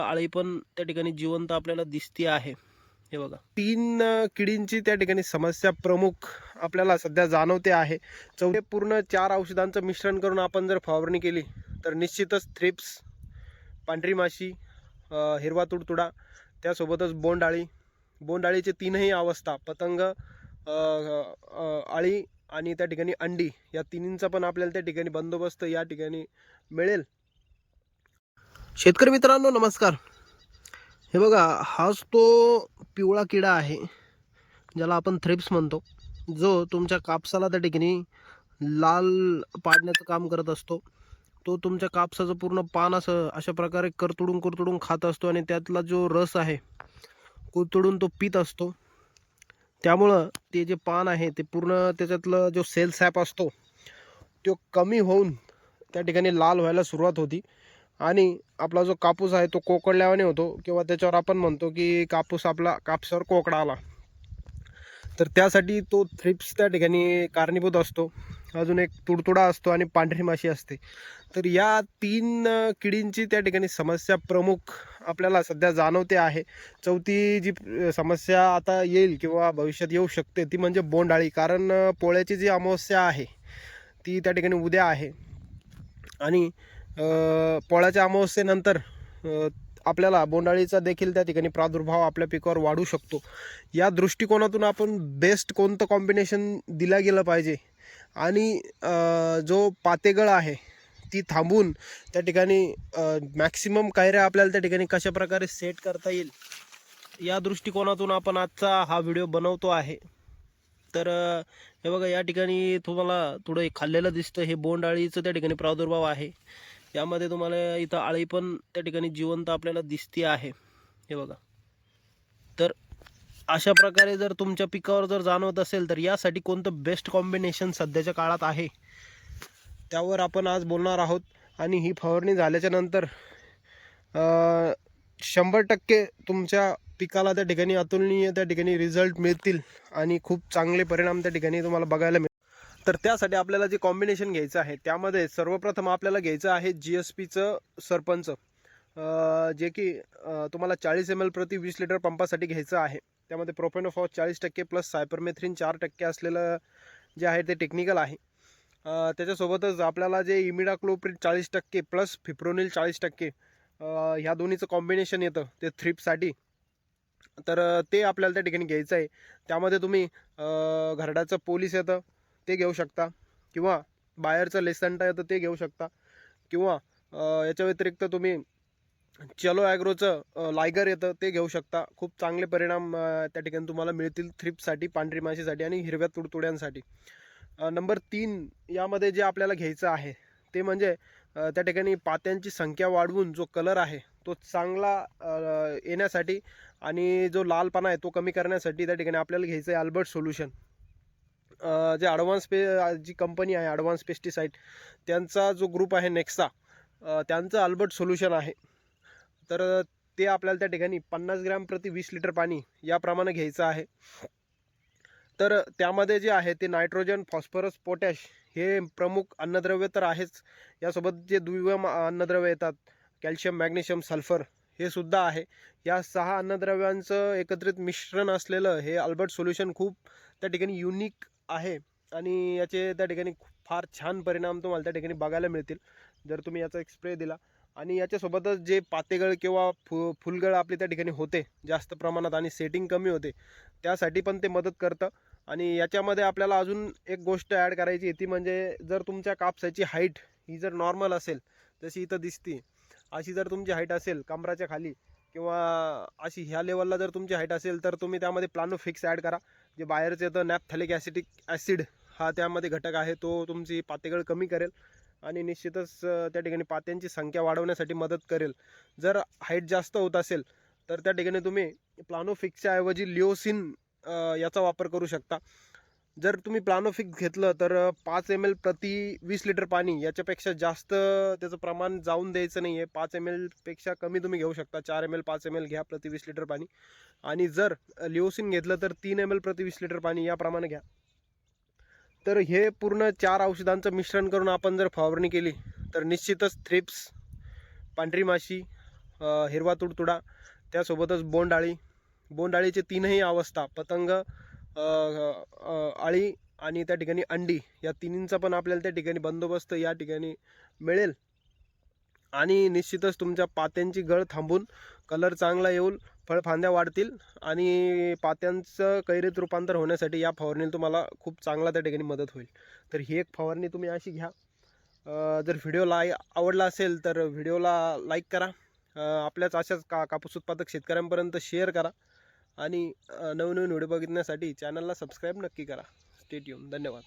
आळी पण त्या ठिकाणी जिवंत आपल्याला दिसते आहे. हे बघा. तीन किडींची त्या ठिकाणी समस्या प्रमुख आपल्याला सध्या जाणवते आहे. चौथे पूर्ण चार औषधांचं मिश्रण करून आपण जर फवारणी केली तर निश्चितच थ्रिप्स पांढरी माशी हिरवा तुडतुडा त्यासोबतच बोंडाळी बोंडआळीचे तीनही अवस्था पतंग आळी आणि त्या ठिकाणी अंडी या तिन्हींचा पण आपल्याला त्या ठिकाणी बंदोबस्त या ठिकाणी मिळेल. शेतकरी मित्रांनो नमस्कार. हे बघा हाच तो पिवळा किडा आहे ज्याला आपण थ्रिप्स म्हणतो. जो तुमच्या कापसाला त्या ठिकाणी लाल पाडण्याचं काम करत असतो. तो तुमच्या कापसाचं पूर्ण पान असं अशा प्रकारे करतुडून करतुडून खात असतो आणि त्यातला जो रस आहे कुरतुडून तो पित असतो. त्यामुळं ते जे पान आहे ते पूर्ण त्याच्यातलं जो सेल सॅप असतो तो कमी होऊन त्या ठिकाणी लाल व्हायला सुरुवात होती. आणि आपला जो कापूस आहे तो कोकडल्यावाने होतो किंवा त्याच्यावर आपण म्हणतो की कापूस आपला कापसावर कोकडा आला. तर त्यासाठी तो थ्रिप्स त्या ठिकाणी कारणीभूत असतो. अजून एक तुडतुडा असतो आणि पांढरी माशी असते. तर या तीन किडींची त्या ठिकाणी समस्या प्रमुख आपल्याला सध्या जाणवते आहे. चौथी जी समस्या आता येईल किंवा भविष्यात येऊ शकते ती म्हणजे बोंडाळी कारण पोळ्याची जी अमावस्या आहे ती त्या ठिकाणी उद्या आहे. आणि पोळ्याच्या अमावस्येनंतर आपल्याला बोंडाळीचा देखील त्या ठिकाणी प्रादुर्भाव आपल्या पिकावर वाढू शकतो. या दृष्टिकोनातून आपण बेस्ट कोणतं कॉम्बिनेशन दिलं गेलं पाहिजे? आणि जो पातेगळ आहे ती थांबून त्या ठिकाणी मॅक्सिमम कायऱ्या आपल्याला त्या ठिकाणी कशा प्रकारे सेट करता येईल या दृष्टिकोनातून आपण आजचा हा व्हिडिओ बनवतो आहे. तर हे बघा या ठिकाणी तुम्हाला थोडं एक खाल्लेलं दिसतं. हे बोंडाळीचं त्या ठिकाणी प्रादुर्भाव आहे. यामध्ये तुम्हाला इथं आळी पण त्या ठिकाणी जिवंत आपल्याला दिसते आहे. हे बघा. तर अशा प्रकारे जर तुमच्या पिकावर जर जाणवत असेल तर यासाठी कोणतं बेस्ट कॉम्बिनेशन सध्याच्या काळात आहे? त्यावर आपण आज बोलणार आहोत. आणि ही फवारणी झाल्याच्यानंतर शंभर टक्के तुमच्या पिकाला त्या ठिकाणी अतुलनीय त्या ठिकाणी रिझल्ट मिळतील आणि खूप चांगले परिणाम त्या ठिकाणी तुम्हाला बघायला मिळतील. तर त्यासाठी आपल्याला जे कॉम्बिनेशन घ्यायचं आहे त्यामध्ये सर्वप्रथम आपल्याला घ्यायचं आहे जी एस पीचं सरपंच. जे की तुम्हाला चाळीस एम एल प्रति वीस लिटर पंपासाठी घ्यायचं आहे. त्यामध्ये प्रोपेनोफॉस चाळीस टक्के प्लस सायपरमेथ्रिन चार टक्के असलेलं जे आहे ते टेक्निकल आहे. त्याच्यासोबतच आपल्याला जे इमिडाक्लोप्रिड चाळीस टक्के प्लस फिप्रोनिल चाळीस टक्के ह्या दोन्हीचं कॉम्बिनेशन येतं ते थ्रिपसाठी तर ते आपल्याला त्या ठिकाणी घ्यायचं आहे. त्यामध्ये तुम्ही घरडाचं पोलीस येतं. ते घेऊ शकता. किंवा बाहेरचं लेसंटा येतं ते घेऊ शकता. किंवा याच्या व्यतिरिक्त तुम्ही चलो ॲग्रोचं लायगर येतं ते घेऊ शकता. खूप चांगले परिणाम त्या ठिकाणी तुम्हाला मिळतील थ्रिपसाठी पांढरी माशीसाठी आणि हिरव्या तुडतुड्यांसाठी. नंबर तीन यामध्ये जे आपल्याला घ्यायचं आहे ते म्हणजे त्या ठिकाणी पात्यांची संख्या वाढवून जो कलर आहे तो चांगला येण्यासाठी आणि जो लालपणा आहे तो कमी करण्यासाठी त्या ठिकाणी आपल्याला घ्यायचं आहे अल्बर्ट सोल्युशन जे ॲडव्हान्स पे जी कंपनी आहे ॲडव्हान्स पेस्टिसाईड त्यांचा जो ग्रुप आहे नेक्सा त्यांचं अल्बर्ट सोल्युशन आहे. तर ते आपल्याला त्या ठिकाणी पन्नास ग्रॅम प्रति वीस लिटर पाणी याप्रमाणे घ्यायचं आहे. तर त्यामध्ये जे आहे ते नायट्रोजन फॉस्फरस पोटॅश हे प्रमुख अन्नद्रव्य तर आहेच. यासोबत जे दुय्यम अन्नद्रव्य येतात कॅल्शियम मॅग्नेशियम सल्फर हे सुद्धा आहे. या सहा अन्नद्रव्यांचं एकत्रित मिश्रण असलेलं हे अल्बर्ट सोल्युशन खूप त्या ठिकाणी युनिक आहे. आणि याचे त्या ठिकाणी फार छान परिणाम तुम्हाला त्या ठिकाणी बघायला मिळतील. जर तुम्ही याचा एक स्प्रे दिला. आणि याच्यासोबतच जे पातेगळ किंवा फु फुलगळ आपली त्या ठिकाणी होते जास्त प्रमाणात आणि सेटिंग कमी होते त्यासाठी पण ते मदत करतं. आणि याच्यामध्ये आपल्याला अजून एक गोष्ट ॲड करायची आहे ती म्हणजे जर तुमच्या कापसाची हाईट ही जर नॉर्मल असेल जशी इथं दिसते अशी जर तुमची हाईट असेल कमराच्या खाली किंवा अशी ह्या लेवलला जर तुमची हाईट असेल तर तुम्ही त्यामध्ये प्लानो फिक्स ॲड करा. जे बाहेरचं येतं नॅपथॅलिक ॲसिटिक ॲसिड हा त्यामध्ये घटक आहे तो तुमची पातेगळ कमी करेल आणि निश्चितच त्या ठिकाणी पात्यांची संख्या वाढवण्यासाठी मदत करेल. जर हाईट जास्त होत असेल तर त्या ठिकाणी तुम्ही प्लानोफिक्सच्या ऐवजी लिओसिन याचा वापर करू शकता. जर तुम्ही प्लानोफिक्स घेतलं तर पाच एम एल प्रति वीस लिटर पाणी याच्यापेक्षा जास्त त्याचं प्रमाण जाऊन द्यायचं नाही आहे पाच एम एलपेक्षा कमी तुम्ही घेऊ शकता. चार एम एल पाच एम एल घ्या प्रति वीस लिटर पाणी. आणि जर लिओसिन घेतलं तर तीन एम एल प्रति वीस लिटर पाणी याप्रमाणे घ्या. तर हे पूर्ण चार औषधांचं मिश्रण करून आपण जर फवारणी केली तर निश्चितच थ्रिप्स पांढरी माशी हिरवा तुडतुडा त्यासोबतच बोंडाळी बोंडआळीचे तीनही अवस्था पतंग आळी आणि त्या ठिकाणी अंडी या तिन्हींचा पण आपल्याला त्या ठिकाणी बंदोबस्त या ठिकाणी मिळेल. आणि निश्चितच तुमच्या पात्यांची गळ थांबून कलर चांगला येऊन फळफांद्या वाढतील आणि पात्यांचं कैरीत रूपांतर होण्यासाठी या फवारणीला तुम्हाला खूप चांगला त्या ठिकाणी मदत होईल. तर ही एक फवारणी तुम्ही अशी घ्या. जर व्हिडिओला आवडला असेल तर व्हिडिओला लाईक करा. आपल्याच अशाच का कापूस उत्पादक शेतकऱ्यांपर्यंत शेअर करा. आणि नवनवीन व्हिडिओ बघितण्यासाठी चॅनलला सबस्क्राईब नक्की करा. स्टेट धन्यवाद.